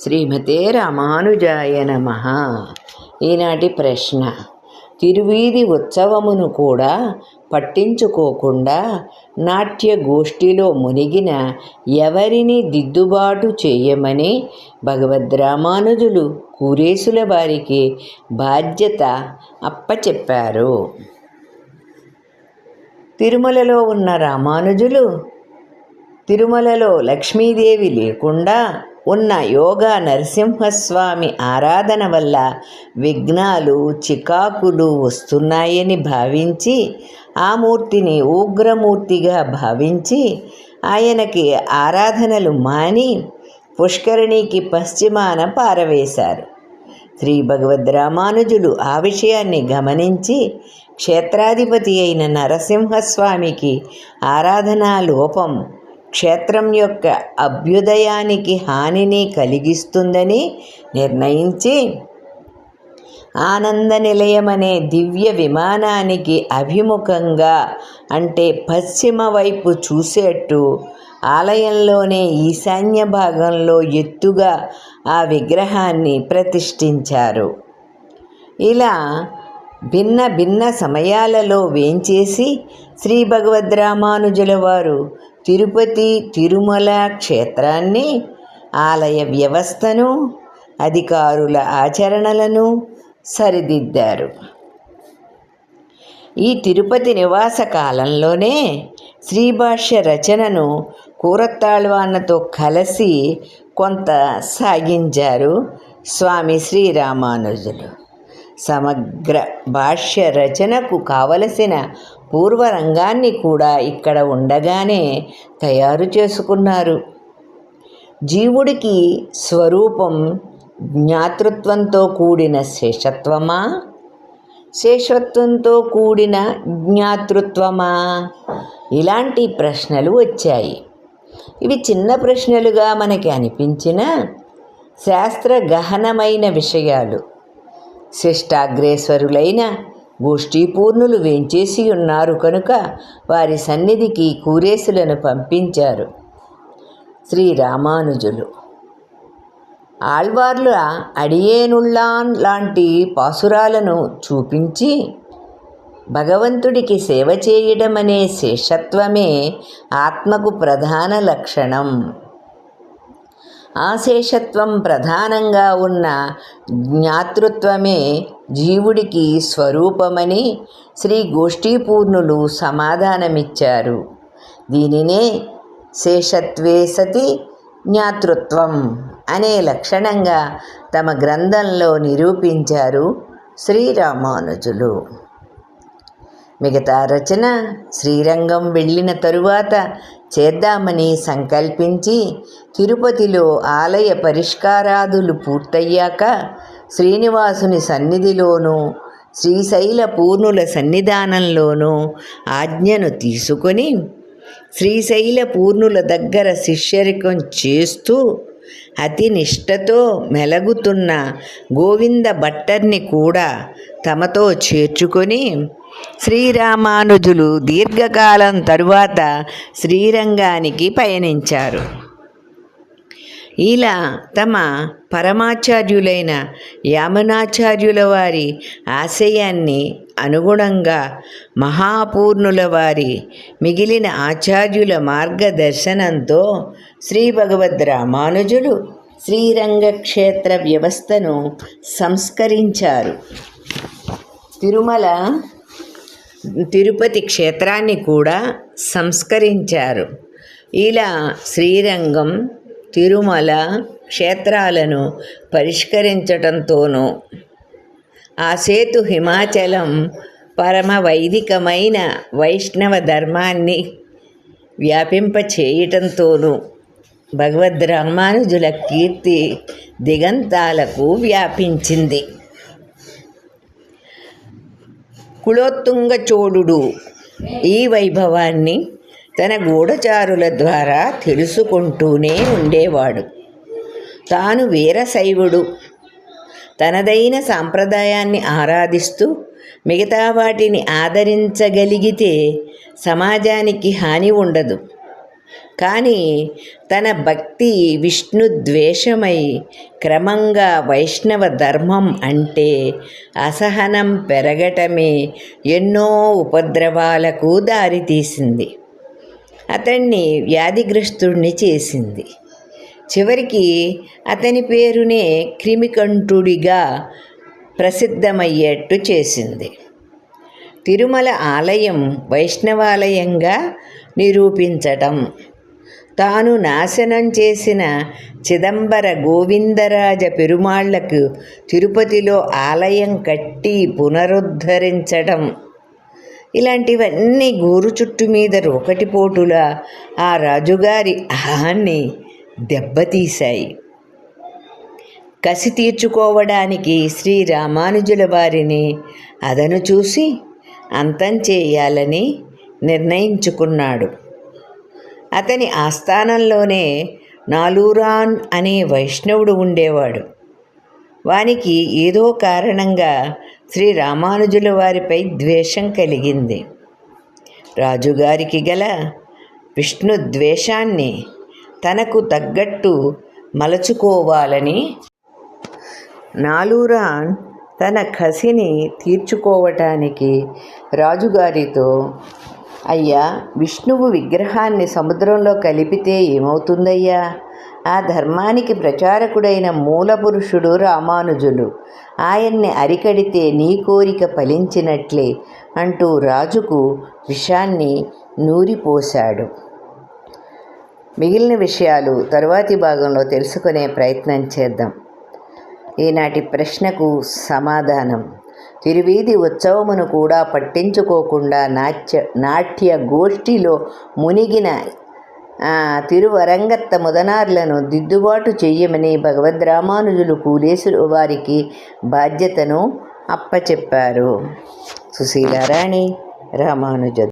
శ్రీమతే రామానుజాయ నమ. ఈనాటి ప్రశ్న. తిరువీధి ఉత్సవమును కూడా పట్టించుకోకుండా నాట్య గోష్ఠిలో మునిగిన ఎవరిని దిద్దుబాటు చేయమని భగవద్రామానుజులు కూరేసుల వారికి బాధ్యత అప్పచెప్పారు. తిరుమలలో ఉన్న రామానుజులు తిరుమలలో లక్ష్మీదేవి లేకుండా ఉన్న యోగా నరసింహస్వామి ఆరాధన వల్ల విఘ్నాలు చికాకులు వస్తున్నాయని భావించి ఆ మూర్తిని ఉగ్రమూర్తిగా భావించి ఆయనకి ఆరాధనలు మాని పుష్కరిణికి పశ్చిమాన పారవేశారు. శ్రీ భగవద్ రామానుజులు ఆ విషయాన్ని గమనించి క్షేత్రాధిపతి అయిన నరసింహస్వామికి ఆరాధనా లోపం క్షేత్రం యొక్క అభ్యుదయానికి హానిని కలిగిస్తుందని నిర్ణయించి ఆనంద నిలయమనే దివ్య విమానానికి అభిముఖంగా అంటే పశ్చిమ వైపు చూసేట్టు ఆలయంలోనే ఈశాన్య భాగంలో ఎత్తుగా ఆ విగ్రహాన్ని ప్రతిష్ఠించారు. ఇలా భిన్న భిన్న సమయాలలో వేంచేసి శ్రీ భగవద్రామానుజుల వారు తిరుపతి తిరుమల క్షేత్రాన్ని ఆలయ వ్యవస్థను అధికారుల ఆచరణలను సరిదిద్దారు. ఈ తిరుపతి నివాస కాలంలోనే శ్రీభాష్య రచనను కూరత్తాళ్వాన్నతో కలిసి కొంత సాగించారు స్వామి శ్రీరామానుజులు. సమగ్ర భాష్య రచనకు కావలసిన పూర్వరంగాన్ని కూడా ఇక్కడ ఉండగానే తయారు చేసుకున్నారు. జీవుడికి స్వరూపం జ్ఞాతృత్వంతో కూడిన శేషత్వమా? శేషత్వంతో కూడిన జ్ఞాతృత్వమా? ఇలాంటి ప్రశ్నలు వచ్చాయి. ఇవి చిన్న ప్రశ్నలుగా మనకి అనిపించిన శాస్త్ర గహనమైన విషయాలు. శిష్టాగ్రేశ్వరులైన గోష్ఠీపూర్ణులు వేంచేసి ఉన్నారు కనుక వారి సన్నిధికి కూరేసులను పంపించారు. శ్రీ రామానుజులు ఆళ్వార్ల అడియేనుళ్ళాన్ లాంటి పాసురాలను చూపించి భగవంతుడికి సేవ చేయడం అనే శేషత్వమే ఆత్మకు ప్రధాన లక్షణం. ఆ శేషత్వం ప్రధానంగా ఉన్న జ్ఞాతృత్వమే జీవుడికి స్వరూపమని శ్రీ గోష్ఠీపూర్ణులు సమాధానమిచ్చారు. దీనినే శేషత్వే సతి జ్ఞాతృత్వం అనే లక్షణంగా తమ గ్రంథంలో నిరూపించారు శ్రీరామానుజులు. మిగతా రచన శ్రీరంగం వెళ్ళిన తరువాత చేద్దామని సంకల్పించి తిరుపతిలో ఆలయ పరిష్కారాదులు పూర్తయ్యాక శ్రీనివాసుని సన్నిధిలోనూ శ్రీశైల పూర్ణుల సన్నిధానంలోనూ ఆజ్ఞను తీసుకొని శ్రీశైల పూర్ణుల దగ్గర శిష్యరికం చేస్తూ అతి నిష్టతో మెలగుతున్న గోవింద భట్టర్ని కూడా తమతో చేర్చుకొని శ్రీరామానుజులు దీర్ఘకాలం తరువాత శ్రీరంగానికి పయనించారు. ఇలా తమ పరమాచార్యులైన యామనాచార్యుల వారి ఆశయాన్ని అనుగుణంగా మహాపూర్ణుల వారి మిగిలిన ఆచార్యుల మార్గదర్శనంతో శ్రీ భగవద్ రామానుజులు శ్రీరంగక్షేత్ర వ్యవస్థను సంస్కరించారు. తిరుమల తిరుపతి క్షేత్రాన్ని కూడా సంస్కరించారు. ఇలా శ్రీరంగం తిరుమల క్షేత్రాలను పరిష్కరించటంతోనూ ఆ సేతు హిమాచలం పరమ వైదికమైన వైష్ణవ ధర్మాన్ని వ్యాపింపచేయటంతోనూ భగవద్ రామానుజుల కీర్తి దిగంతాలకు వ్యాపించింది. కులోత్తుంగ చోడుడు ఈ వైభవాన్ని తన గూఢచారుల ద్వారా తెలుసుకుంటూనే ఉండేవాడు. తాను వీరశైవుడు. తనదైన సాంప్రదాయాన్ని ఆరాధిస్తూ మిగతా వాటిని ఆదరించగలిగితే సమాజానికి హాని ఉండదు. కానీ తన భక్తి విష్ణు ద్వేషమై క్రమంగా వైష్ణవ ధర్మం అంటే అసహనం పెరగటమే ఎన్నో ఉపద్రవాలకు దారితీసింది. అతన్ని వ్యాధిగ్రస్తుడిని చేసింది. చివరికి అతని పేరునే క్రిమికంఠుడిగా ప్రసిద్ధమయ్యేట్టు చేసింది. తిరుమల ఆలయం వైష్ణవాలయంగా నిరూపించటం తాను నాశనం చేసిన చిదంబర గోవిందరాజ పెరుమాళ్ళకు తిరుపతిలో ఆలయం కట్టి పునరుద్ధరించడం ఇలాంటివన్నీ గోరు చుట్టు మీద రోకటిపోటులా ఆ రాజుగారి అహాన్ని దెబ్బతీశాయి. కసి తీర్చుకోవడానికి శ్రీ రామానుజుల వారిని అదను చూసి అంతం చేయాలని నిర్ణయించుకున్నాడు. అతని ఆస్థానంలోనే నాలూరాన్ అనే వైష్ణవుడు ఉండేవాడు. వానికి ఏదో కారణంగా శ్రీ రామానుజుల వారిపై ద్వేషం కలిగింది. రాజుగారికి గల విష్ణు ద్వేషాన్ని తనకు తగ్గట్టు మలచుకోవాలని నాలూరాన్ తన కసిని తీర్చుకోవటానికి రాజుగారితో అయ్యా విష్ణువు విగ్రహాన్ని సముద్రంలో కలిపితే ఏమవుతుందయ్యా? ఆ ధర్మానికి ప్రచారకుడైన మూలపురుషుడు రామానుజులు. ఆయన్ని అరికడితే నీ కోరిక ఫలించినట్లే అంటూ రాజుకు విషాన్ని నూరిపోశాడు. మిగిలిన విషయాలు తరువాతి భాగంలో తెలుసుకునే ప్రయత్నం చేద్దాం. ఈనాటి ప్రశ్నకు సమాధానం. తిరువీధి ఉత్సవమును కూడా పట్టించుకోకుండా నాట్య నాట్య గోష్ఠిలో మునిగిన తిరువరంగత్త ముదనార్లను దిద్దుబాటు చెయ్యమని భగవద్ రామానుజులు కూలేశ్వరు వారికి బాధ్యతను అప్పచెప్పారు. సుశీలారాణి రామానుజ